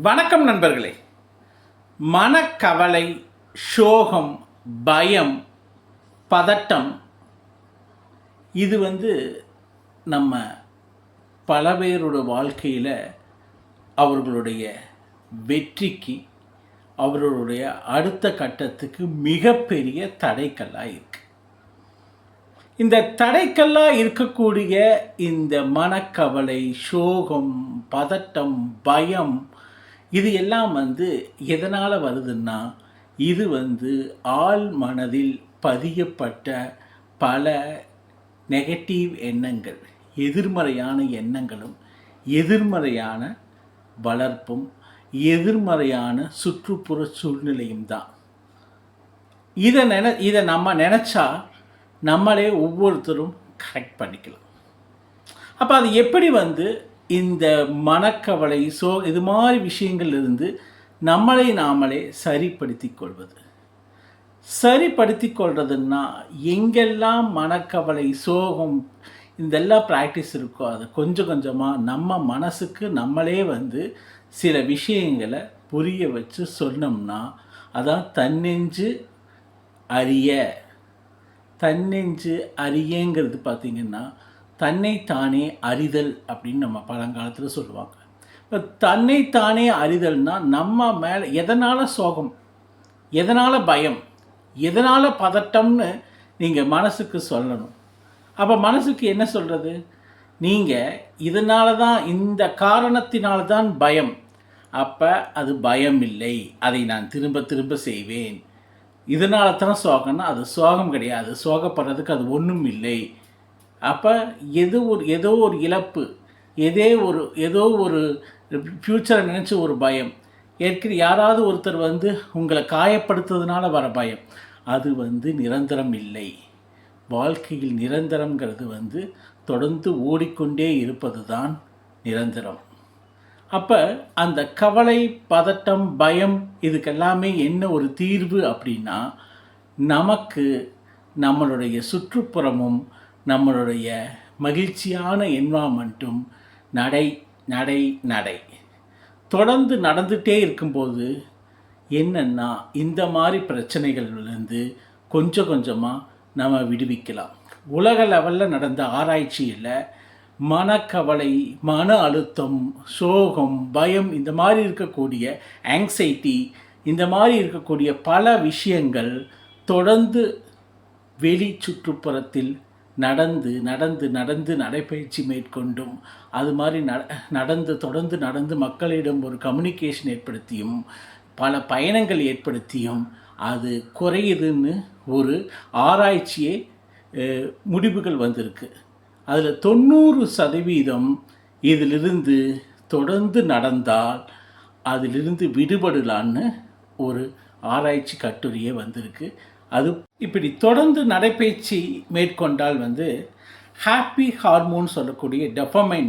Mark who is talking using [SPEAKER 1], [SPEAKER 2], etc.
[SPEAKER 1] வணக்கம் நண்பர்களே. மனக்கவலை சோகம் பயம் பதட்டம் இது வந்து நம்ம பல பேரோட வாழ்க்கையில் அவர்களுடைய வெற்றிக்கு அவர்களுடைய அடுத்த கட்டத்துக்கு மிகப்பெரிய தடைக்கல்லாக இருக்கு. இந்த தடைக்கல்லாக இருக்கக்கூடிய இந்த மனக்கவலை சோகம் பதட்டம் பயம் இது எல்லாம் வந்து எதனால் வருதுன்னா இது வந்து ஆள் மனதில் பதியப்பட்ட பல நெகட்டிவ் எண்ணங்கள் எதிர்மறையான எண்ணங்களும் எதிர்மறையான வளர்ப்பும் எதிர்மறையான சுற்றுப்புற சூழ்நிலையும் தான். இதை நினை இதை நம்ம நினச்சா நம்மளே ஒவ்வொருத்தரும் கரெக்ட் பண்ணிக்கலாம். அப்போ அது எப்படி வந்து இந்த மனக்கவலை சோ இது மாதிரி விஷயங்கள் இருந்து நம்மளை நாமளே சரிப்படுத்தி கொள்வது. சரிப்படுத்தி கொள்றதுன்னா எங்கெல்லாம் மனக்கவலை சோகம் இதெல்லாம் ப்ராக்டிஸ் இருக்கோ அதை கொஞ்சம் கொஞ்சமாக நம்ம மனசுக்கு நம்மளே வந்து சில விஷயங்களை புரிய வச்சு சொன்னோம்னா அதான் தன்னெஞ்சு அறிய. தன்னெஞ்சு அறியங்கிறது பார்த்திங்கன்னா தன்னைத்தானே அறிதல் அப்படின்னு நம்ம பழங்காலத்தில் சொல்லுவாங்க. இப்போ தன்னைத்தானே அறிதல்னால் நம்ம மேலே எதனால் சோகம்? எதனால் பயம்? எதனால் பதட்டம்னு நீங்கள் மனசுக்கு சொல்லணும். அப்போ மனசுக்கு என்ன சொல்கிறது நீங்கள் இதனால தான் இந்த காரணத்தினால தான் பயம். அப்போ அது பயம் இல்லை அதை நான் திரும்ப திரும்ப செய்வேன். இதனால தான் சோகம்னா அது சோகம் கிடையாது. சோகப்படுறதுக்கு அது ஒன்றும் இல்லை அப்போ எது ஒரு ஏதோ ஒரு இழப்பு எதே ஒரு ஏதோ ஒரு ஃப்யூச்சரை நினச்சி ஒரு பயம். ஏற்கனவே யாராவது ஒருத்தர் வந்து உங்களை காயப்படுத்துறதுனால வர பயம். அது வந்து நிரந்தரம் இல்லை. வாழ்க்கையில் நிரந்தரங்கிறது வந்து தொடர்ந்து ஓடிக்கொண்டே இருப்பது தான் நிரந்தரம். அப்போ அந்த கவலை பதட்டம் பயம் இதுக்கெல்லாமே என்ன ஒரு தீர்வு அப்படின்னா நமக்கு நம்மளுடைய சுற்றுப்புறமும் நம்மளுடைய மகிழ்ச்சியான என்வாமெண்ட்டும் நடை நடை நடை. தொடர்ந்து நடந்துகிட்டே இருக்கும்போது என்னென்னா இந்த மாதிரி பிரச்சனைகள்லேருந்து கொஞ்சம் கொஞ்சமாக நம்ம விடுவிக்கலாம். உலக லெவலில் நடந்த ஆராய்ச்சியில் மனக்கவலை மன அழுத்தம் சோகம் பயம் இந்த மாதிரி இருக்கக்கூடிய ஆங்ஸைட்டி இந்த மாதிரி இருக்கக்கூடிய பல விஷயங்கள் தொடர்ந்து வெளி சுற்றுப்புறத்தில் நடந்து நடந்து நடந்து நடைப்பயிற்சி மேற்கொண்டும் அது மாதிரி நடந்து தொடர்ந்து நடந்து மக்களிடம் ஒரு கம்யூனிகேஷன் ஏற்படுத்தியும் பல பயணங்கள் ஏற்படுத்தியும் அது குறையுதுன்னு ஒரு ஆராய்ச்சியே முடிவுகள் வந்திருக்கு. அதில் தொண்ணூறு சதவீதம் இதிலிருந்து தொடர்ந்து நடந்தால் அதிலிருந்து விடுபடலான்னு ஒரு ஆராய்ச்சி கட்டுரையே வந்திருக்கு. அது இப்படி தொடர்ந்து நடைபயிற்சி மேற்கொண்டால் வந்து ஹாப்பி ஹார்மோன் சொல்லக்கூடிய டெஃபமைன்